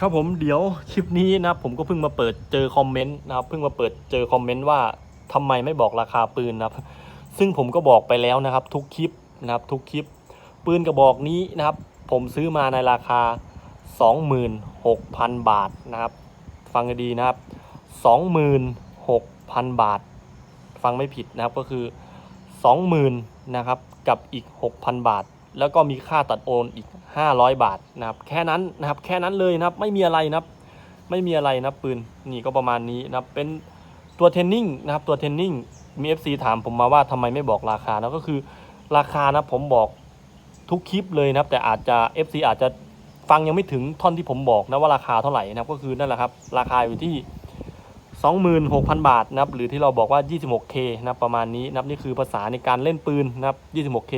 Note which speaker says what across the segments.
Speaker 1: ครับผมเดี๋ยวคลิปนี้นะผมก็เพิ่งมาเปิดเจอคอมเมนต์นะครับเพิ่งมาเปิดเจอคอมเมนต์ว่าทำไมไม่บอกราคาปืนนะครับซึ่งผมก็บอกไปแล้วนะครับ ทุกคลิปนะครับทุกคลิป ปืนกระบอกนี้นะครับ ผมซื้อมาในราคา 26,000 บาทนะครับ ฟังให้ดีนะครับ 26,000 บาท ฟังไม่ผิดนะครับก็คือ 20,000นะครับกับอีก 6,000 บาท แล้วก็มีค่าตัดโอนอีก 500 บาทนะครับแค่นั้นนะครับแค่นั้นเลยนะครับไม่มีอะไรนะครับไม่มีอะไรนะปืนนี่ก็ประมาณนี้นะครับเป็นตัวเทนนิ่งนะครับตัวเทนนิ่งมี FC ถามผมมาว่าทำไมไม่บอกราคานะก็คือราคานะผมบอกทุกคลิปเลยนะครับแต่อาจจะ FC อาจจะฟังยังไม่ถึงท่อนที่ผมบอกนะว่าราคาเท่าไหร่นะครับก็คือนั่นแหละครับราคาอยู่ที่ 26,000 บาทนะครับหรือที่เราบอกว่า 26K นะครับประมาณนี้นะครับนี่คือภาษาในการเล่นปืนนะครับ 26K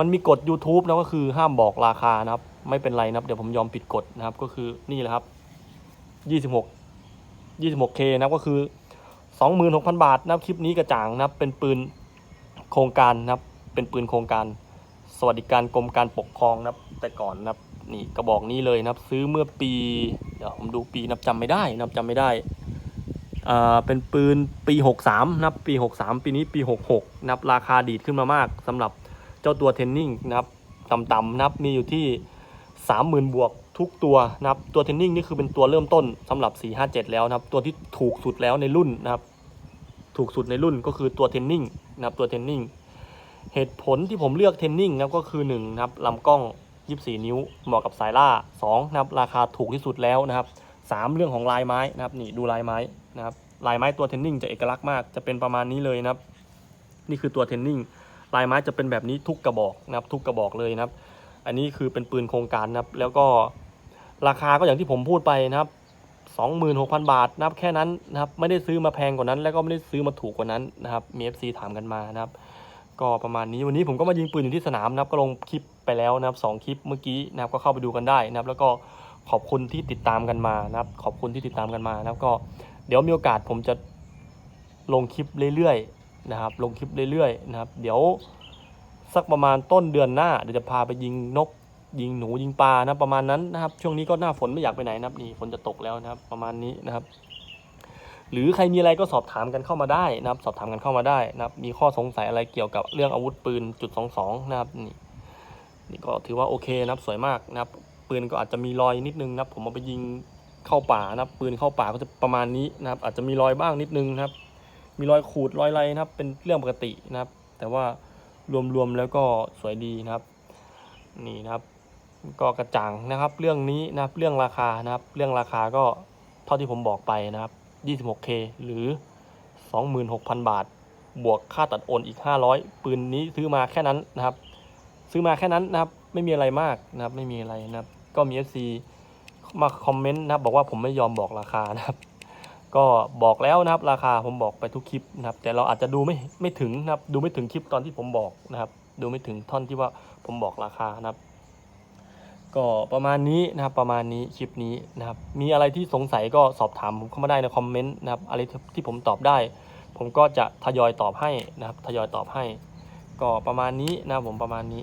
Speaker 1: มันมีกฎ YouTube นะก็คือห้ามบอกราคานะครับ ไม่เป็นไรนะครับ เดี๋ยวผมยอมผิดกฎนะครับก็คือนี่แหละครับ 26 26K นะครับก็คือ 26,000 บาทนะครับคลิปนี้กระจ่างนะครับ เป็นปืนโครงการนะครับ เป็นปืนโครงการ สวัสดิการกรมการปกครองนะครับ แต่ก่อนนะครับนี่กระบอกนี้เลยนะครับ ซื้อเมื่อปีเดี๋ยวผมดูปีนับจำไม่ได้นับจำไม่ได้อ่าเป็นปืนปี 63 นะครับปี 63 ปีนี้ปี 66 นะครับราคาดีดขึ้นมามากสำหรับ เจ้าตัวเทนนิ่งนะครับต่ำๆนะครับมีอยู่ที่ 30,000 บวกทุกตัวนะครับตัวเทนนิ่งนี่คือเป็นตัวเริ่มต้นสำหรับ 457 แล้วนะครับ ตัวที่ถูกสุดแล้วในรุ่นนะครับ ถูกสุดในรุ่นก็คือตัวเทนนิ่งนะครับตัวเทนนิ่งเหตุผลที่ผมเลือกเทนนิ่งนะครับก็คือ1นะครับลำกล้อง 24 นิ้วเหมาะกับสายล่า2นะครับราคาถูกที่สุดแล้วนะครับสามเรื่องของลายไม้นะครับนี่ดูลายไม้นะครับลายไม้ตัวเทนนิ่งจะเอกลักษณ์มากจะเป็นประมาณนี้เลยนะครับ นี่คือตัวเทนนิ่ง ลายไม้จะเป็นแบบนี้ทุกกระบอกนะครับทุกกระบอกเลยนะครับ อันนี้คือเป็นปืนโครงการนะครับ แล้วก็ราคาก็อย่างที่ผมพูดไปนะครับ26,000 บาทนะครับแค่นั้นนะครับไม่ได้ซื้อมาแพงกว่านั้น แล้วก็ไม่ได้ซื้อมาถูกกว่านั้นนะครับมี FC ถามกันมานะครับ ก็ประมาณนี้วันนี้ผมก็มายิงปืนอยู่ที่สนามนะครับก็ลงคลิปไปแล้วนะครับสองคลิปเมื่อกี้นะครับก็เข้าไปดูกันได้นะครับ แล้วก็ขอบคุณที่ติดตามกันมานะครับ ขอบคุณที่ติดตามกันมานะครับก็เดี๋ยวมีโอกาสผมจะลงคลิปเรื่อยๆ นะครับลงคลิปเรื่อยๆนะครับ เดี๋ยวสักประมาณต้นเดือนหน้าเดี๋ยวจะพาไปยิงนกยิงหนูยิงปลานะประมาณนั้นนะครับ ช่วงนี้ก็หน้าฝนไม่อยากไปไหนนะครับนี่ฝนจะตกแล้วนะครับ ประมาณนี้นะครับ หรือใครมีอะไรก็สอบถามกันเข้ามาได้นะครับ สอบถามกันเข้ามาได้นะครับ มีข้อสงสัยอะไรเกี่ยวกับเรื่องอาวุธปืนจุดสองสองนะครับนี่นี่ก็ถือว่าโอเคนะครับสวยมากนะครับ ปืนก็อาจจะมีรอยนิดนึงนะครับ ผมเอาไปยิงเข้าป่านะครับ ปืนเข้าป่าก็จะประมาณนี้นะครับ อาจจะมีรอยบ้างนิดนึงนะครับ มีรอยขูดรอยอะไรนะครับ เป็นเรื่องปกตินะครับ แต่ว่ารวมๆแล้วก็สวยดีนะครับ นี่นะครับ ก็กระจ่างนะครับ เรื่องนี้นะครับ เรื่องราคานะครับ เรื่องราคาก็เท่าที่ผมบอกไปนะครับ 26K หรือ 26,000 บาท บวกค่าตัดโอนอีก 500 ปืนนี้ซื้อมาแค่นั้นนะครับ ซื้อมาแค่นั้นนะครับ ไม่มีอะไรมากนะครับ ไม่มีอะไรนะครับ ก็มี FC มาคอมเมนต์นะครับ บอกว่าผมไม่ยอมบอกราคานะครับ ก็บอกแล้วนะครับราคาผมบอกไปทุกคลิปนะครับ แต่เราอาจจะดูไม่ไม่ถึงนะครับ ดูไม่ถึงคลิปตอนที่ผมบอกนะครับ ดูไม่ถึงท่อนที่ว่าผมบอกราคานะครับ ก็ประมาณนี้นะครับประมาณนี้คลิปนี้นะครับ มีอะไรที่สงสัยก็สอบถามผมเข้ามาได้ในคอมเมนต์นะครับ อะไรที่ผมตอบได้ ผมก็จะทยอยตอบให้นะครับ ทยอยตอบให้ ก็ประมาณนี้นะครับผมประมาณนี้